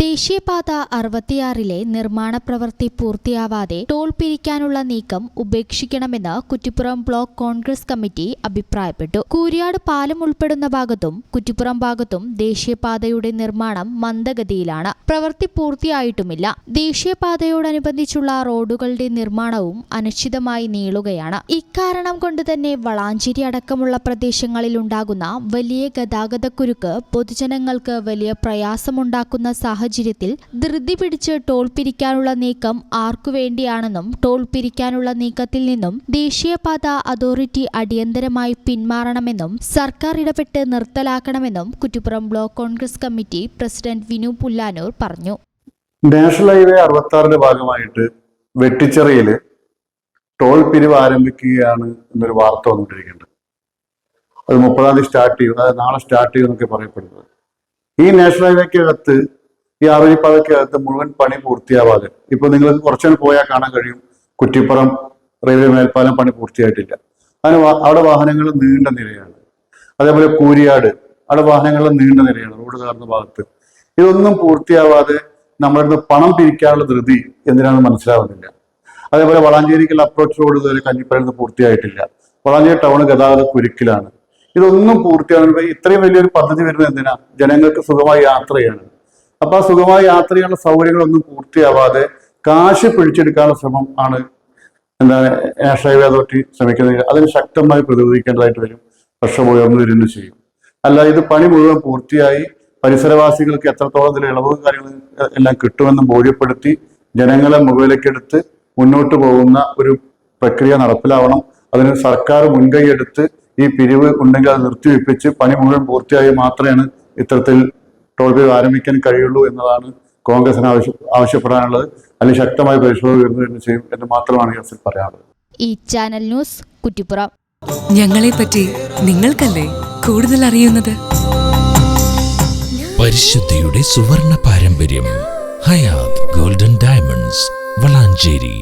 ദേശീയപാത അറുപത്തിയാറിലെ നിർമ്മാണ പ്രവൃത്തി പൂർത്തിയാവാതെ ടോൾ പിരിക്കാനുള്ള നീക്കം ഉപേക്ഷിക്കണമെന്ന് കുറ്റിപ്പുറം ബ്ലോക്ക് കോൺഗ്രസ് കമ്മിറ്റി അഭിപ്രായപ്പെട്ടു. കൂരിയാട് പാലം ഉൾപ്പെടുന്ന ഭാഗത്തും കുറ്റിപ്പുറം ഭാഗത്തും ദേശീയപാതയുടെ നിർമ്മാണം മന്ദഗതിയിലാണ്. പ്രവൃത്തി പൂർത്തിയായിട്ടുമില്ല. ദേശീയപാതയോടനുബന്ധിച്ചുള്ള റോഡുകളുടെ നിർമ്മാണവും അനിശ്ചിതമായി നീളുകയാണ്. ഇക്കാരണം കൊണ്ട് തന്നെ വളാഞ്ചേരി അടക്കമുള്ള പ്രദേശങ്ങളിൽ ഉണ്ടാകുന്ന വലിയ ഗതാഗതക്കുരുക്ക് പൊതുജനങ്ങൾക്ക് വലിയ പ്രയാസമുണ്ടാക്കുന്ന സാഹചര്യത്തിൽ ധൃതി പിടിച്ച് ടോൾ പിരിക്കാനുള്ള നീക്കം ആർക്കു വേണ്ടിയാണെന്നും ടോൾ പിരിക്കാനുള്ള നീക്കത്തിൽ നിന്നും ദേശീയപാത അതോറിറ്റി അടിയന്തരമായി പിന്മാറണമെന്നും സർക്കാർ ഇടപെട്ട് നിർത്തലാക്കണമെന്നും Kuttippuram block Congress committee president Vinu Pullanur പറഞ്ഞു. നാഷണൽ ഹൈവേ അറുപത്തി ആറിന്റെ ഭാഗമായിട്ട് വെട്ടിച്ചെറിയിൽ ടോൾ പിരിവ് ആരംഭിക്കുകയാണ് എന്നൊരു വാർത്ത വന്നുകൊണ്ടിരിക്കുന്നുണ്ട് അത് മുപ്പതാം തീയതി സ്റ്റാർട്ട് ചെയ്യും. അതായത് നാളെ സ്റ്റാർട്ട് ചെയ്യും എന്നൊക്കെ പറയപ്പെടുന്നത്. ഈ നാഷണൽ ഹൈവേക്കകത്ത് ഈ ആറുവരിപ്പാതയ്ക്കകത്ത് മുഴുവൻ പണി പൂർത്തിയാവാതെ. ഇപ്പൊ നിങ്ങൾ കുറച്ചു പോയാൽ കാണാൻ കഴിയും. കുറ്റിപ്പുറം റെയിൽവേ മേൽപ്പാലം പണി പൂർത്തിയായിട്ടില്ല. അതിന് അവിടെ വാഹനങ്ങൾ നീണ്ട നിരയാണ്. അതേപോലെ കൂരിയാട് അവിടെ വാഹനങ്ങൾ നീണ്ട നിരയാണ് റോഡ് കയറുന്ന ഭാഗത്ത്. ഇതൊന്നും പൂർത്തിയാവാതെ നമ്മളിന്ന് പണം പിരിക്കാനുള്ള ധൃതി എന്തിനാണെന്ന് മനസ്സിലാവുന്നില്ല. അതേപോലെ വളാഞ്ചേരിക്കുള്ള അപ്രോച്ച് റോഡ് ഇതുവരെ കഞ്ഞിപ്പറയുന്നത് പൂർത്തിയായിട്ടില്ല. വളാഞ്ചേരി ടൗൺ ഗതാഗത കുരുക്കിലാണ്. ഇതൊന്നും പൂർത്തിയാകുമ്പോൾ ഇത്രയും വലിയൊരു പദ്ധതി വരുന്നത് എന്തിനാ? ജനങ്ങൾക്ക് സുഖമായി യാത്രയാണ് അപ്പൊ ആ സുഖമായ യാത്ര ചെയ്യാനുള്ള സൗകര്യങ്ങളൊന്നും പൂർത്തിയാവാതെ കാശ് പിടിച്ചെടുക്കാനുള്ള ശ്രമം ആണ് എന്താണ് നാഷണൽ ഹൈവേ അതോറിറ്റി ശ്രമിക്കുന്നത്. അതിന് ശക്തമായി പ്രതിരോധിക്കേണ്ടതായിട്ട് വരും. പ്രശ്നം ഉയർന്നു വരുന്നു ചെയ്യും. അല്ല ഇത് പണി മുഴുവൻ പൂർത്തിയായി. പരിസരവാസികൾക്ക് എത്രത്തോളം ഇതിൽ ഇളവ് കാര്യങ്ങൾ എല്ലാം കിട്ടുമെന്ന് ബോധ്യപ്പെടുത്തി ജനങ്ങളെ മുകളിലേക്കെടുത്ത് മുന്നോട്ട് പോകുന്ന ഒരു പ്രക്രിയ നടപ്പിലാവണം. അതിന് സർക്കാർ മുൻകൈയെടുത്ത് ഈ പിരിവ് ഉണ്ടെങ്കിൽ അത് നിർത്തിവെപ്പിച്ച് പണി മുഴുവൻ പൂർത്തിയായി മാത്രമാണ് ഇത്തരത്തിൽ ടോൾ പിരിവ് ആരംഭിക്കാൻ കഴിയുള്ളൂ എന്നതാണ് കോൺഗ്രസിന് ആവശ്യ ആവശ്യപ്പെടാനുള്ളത്. അല്ലെങ്കിൽ ശക്തമായ പരിശോധന വരുന്നു എന്ന് ചെയ്യും എന്ന് മാത്രമാണ് ഈ അവസരത്തിൽ പറയാനുള്ളത് ഈ ചാനൽ ന്യൂസ് കുറ്റിപ്പുറം. ഞങ്ങളെപ്പറ്റി നിങ്ങൾക്കല്ലേ കൂടുതൽ അറിയുന്നത്? പരിശുദ്ധിയുടെ സുവർണ പാരമ്പര്യം ഹയാത് ഗോൾഡൻ ഡയമണ്ട്സ് വളാഞ്ചേരി.